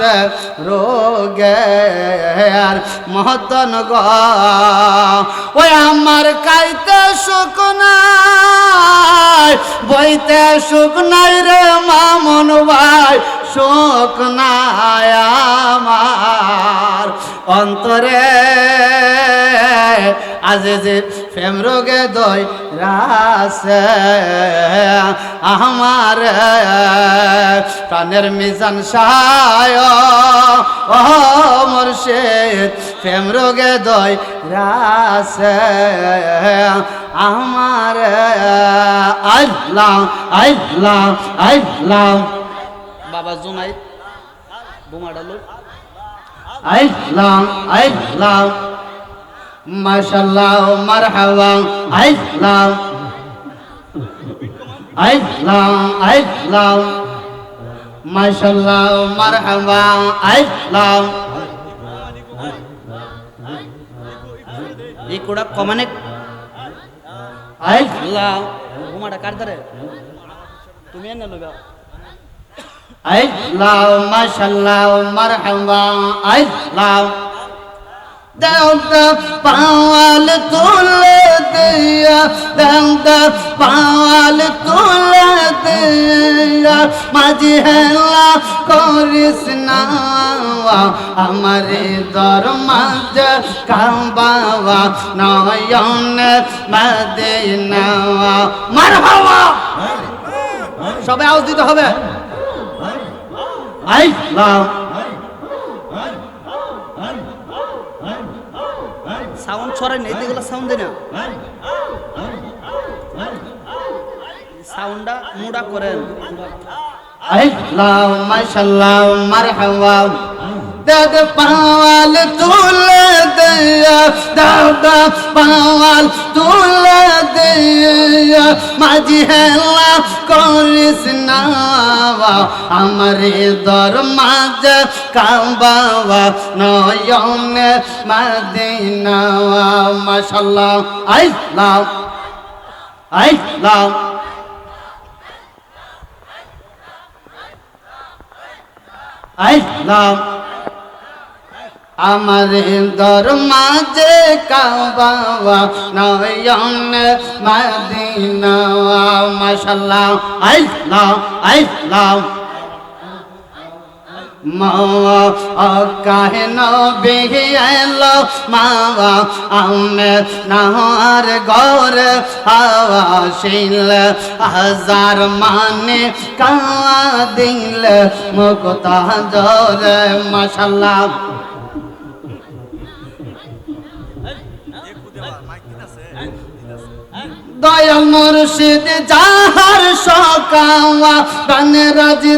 আছে রোগের মহতন গ। ওই আমার কাইতে সুখ নাই, বইতে সুখ নাই রে মামন ভাই, সুখ নাই আমার অন্তরে। আজ যে প্রেম রোগে দই রাসে আমার প্রাণের মিজান সায়। ও মুর্শিদ, প্রেম রোগে দই রাসে আমার আল্লাহ আল্লাহ আল্লাহ। বাবা জুনাই বোমা ডালো আল্লাহ আল্লাহ। মাশাল্লাহ মারহাবা। আল্লাহ আল্লাহ আল্লাহ মাশাল্লাহ মারহাবা। আল্লাহ এই কোড়া কমানে। আল্লাহ বোমাটা কার ধরে? তুমি এনে লইবা আল্লাহ মাশাল্লাহ মারহাবা। আল্লাহ দাউদা পাওয়াল তুলে দিয়া দাউদা পাওয়াল তুলে দিয়া মাঝি হেলা করিস না আমার দর মাঝ কাবাবা নয়ন মদিনা মার হাওয়া সবাই আওয়াজ দিতে হবে। আল্লাহ। সাউন্ড নেই এগুলো সাউন্ড দেয় না। সাউন্ডটা মুডা করেন। মাশাল্লাহ মারহাবা। দাদ পাওয়াল তুলে দিয়া দাদা পাওয়াল তুলে দিয়া মাঝি হেলা করিস না আমার দর মাঝ কাবাবা নয়ন মদিনা মাশাল্লাহ আল্লাহ আল্লাহ আল্লাহ আমার দর মাঝে কাবাবা নয়ন মদিনা মাশাল্লাহ, আল্লাহ আল্লাহ। মাওয়া কাহে নবী এলো, মাওয়া আমে নাহার গর হাওয়া হাজার মানে কাওয়া দিল মুক্তা জোর মাশাল্লাহ। দয়াল মুর্শিদ, যাহার সকাওয়া প্রাণ রাজি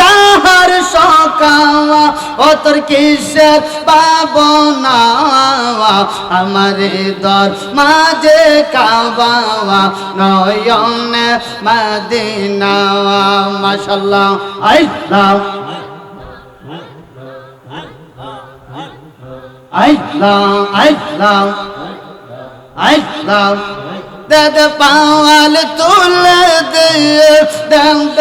যাহার সকাওয়া, ও তোর কিসের পাবনা আমার দর মাঝে কাবাওয়া নয়ন মদিনা মাশাল্লাহ আল্লাহ আল্লাহ আল্লাহ আল্লাহ দাদ পাওয়াল তুলে দিয়ে দাদ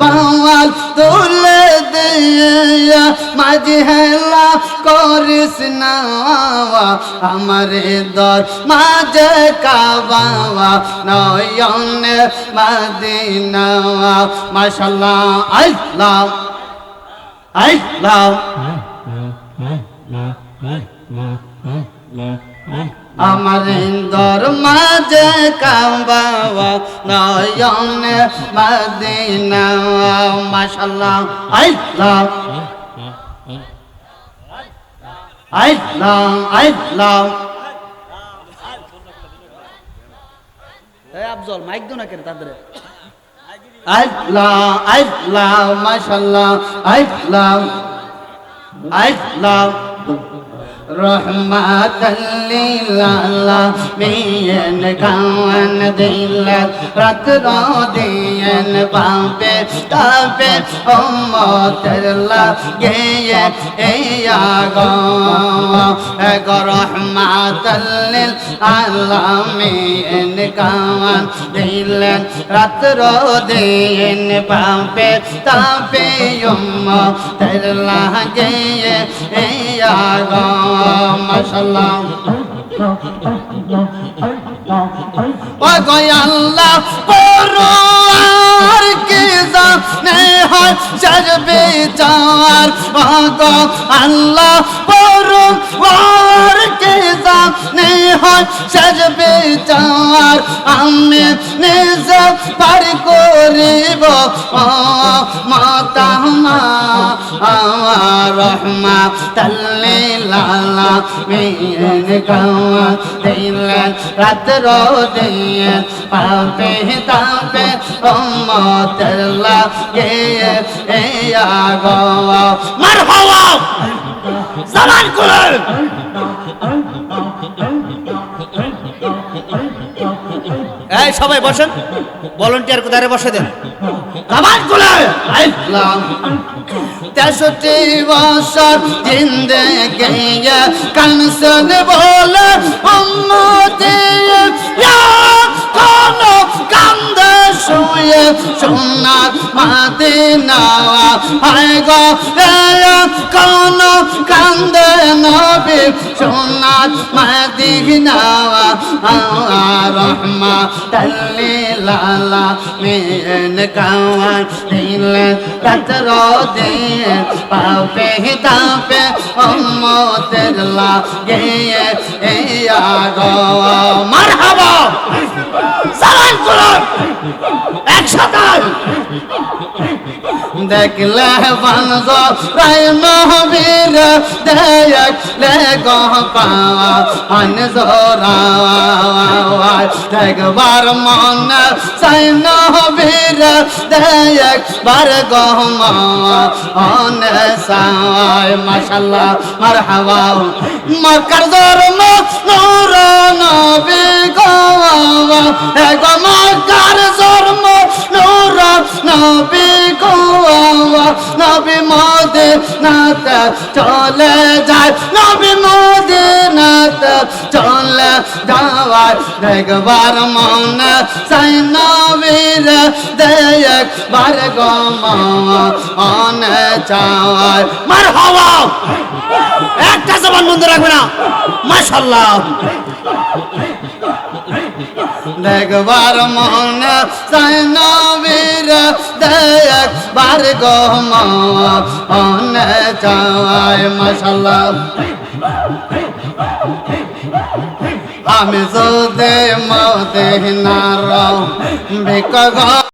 পাওয়াল তুলে দিয়ে মাঝি হেলা করিস না আমার দর মাঝে কাবাওয়া নয়ন মদিনা মাশাল্লাহ আল্লাহ আল্লাহ আমার ইন্দর মাঝে কাবাওয়া নয়ন মদিনা মাশাল্লাহ আল্লাহ। আল্লাহ আল্লাহ। এই আফজল মাইক দো না কেন তাদের? আল্লাহ আল্লাহ মাশাল্লাহ আল্লাহ রহমাতাল্লিলালামিন কাওয়ান দিল রাত দিয় দিয়েন বাপে, তাপে উম্মতের লাগে এই আগো এগো রহমাতাল্লিল আলামিন গাওয়ান দিলেন রাত্র দিন বাপে, তাপে উম্মতের লাগে এই আগো মাশাআল্লাহ। ও গো আল্লাহ আর কি জানে হয়? সাজবে চার ও গো আল্লাহ পরোয়ার কি জানে হয় সাজবে চার আমি নিজ পার করিব। মাতা আমার রহমা তাল্লে লালা মেন গাওয়া দিলেন, রাত্র দিন পাপে তাপে উম্মতের লাগে এই আগো মার হওয়া জামান করে এই, সবাই বসেন। ভলন্টিয়ার কোথায় বসে দেন। করে আইলাম তেষট্টি বছর জিন্দে গেয়া কানসন বলে উম্মতে কোন কান্দে শুয়ে সোনার মাতে নাওয়া হায় গো। কোন কান্দে নবী সোনার মাতে নাওয়া। রহমা তাল্লি লালা মেন গাওয়া দিলেন তাতর দিন পাপে তাপে উম্মতের লাগে এই আগো। মারহাবা! সালাম করুন। একসাথে দেখলে বন্ধ রায় নহবীর দেখলে গহ পাওয়া আন জোরা দেখবার মন সাই নহবীর দেখবার গহ অন সায় মাশাল্লাহ, মারহাবা। মকর ধর্ম নূর নবী গোয়া গো মকর ধর্ম নূর নবী গোয়া নবী মোদে নাত চলে যায়। নবী মোদে নাত চলে যাওয়ার দেখবার মন সাই নবীর দেখবার গম অন চাওয়ার। মার হওয়া একটা জবান বন্ধ রাখবে না। মাশাল্লাহ দেখবার মন সাই নবীর দেখবার গম অন চাওয়ায় মাশাল্লাহ আমি যদি মতে নার বিক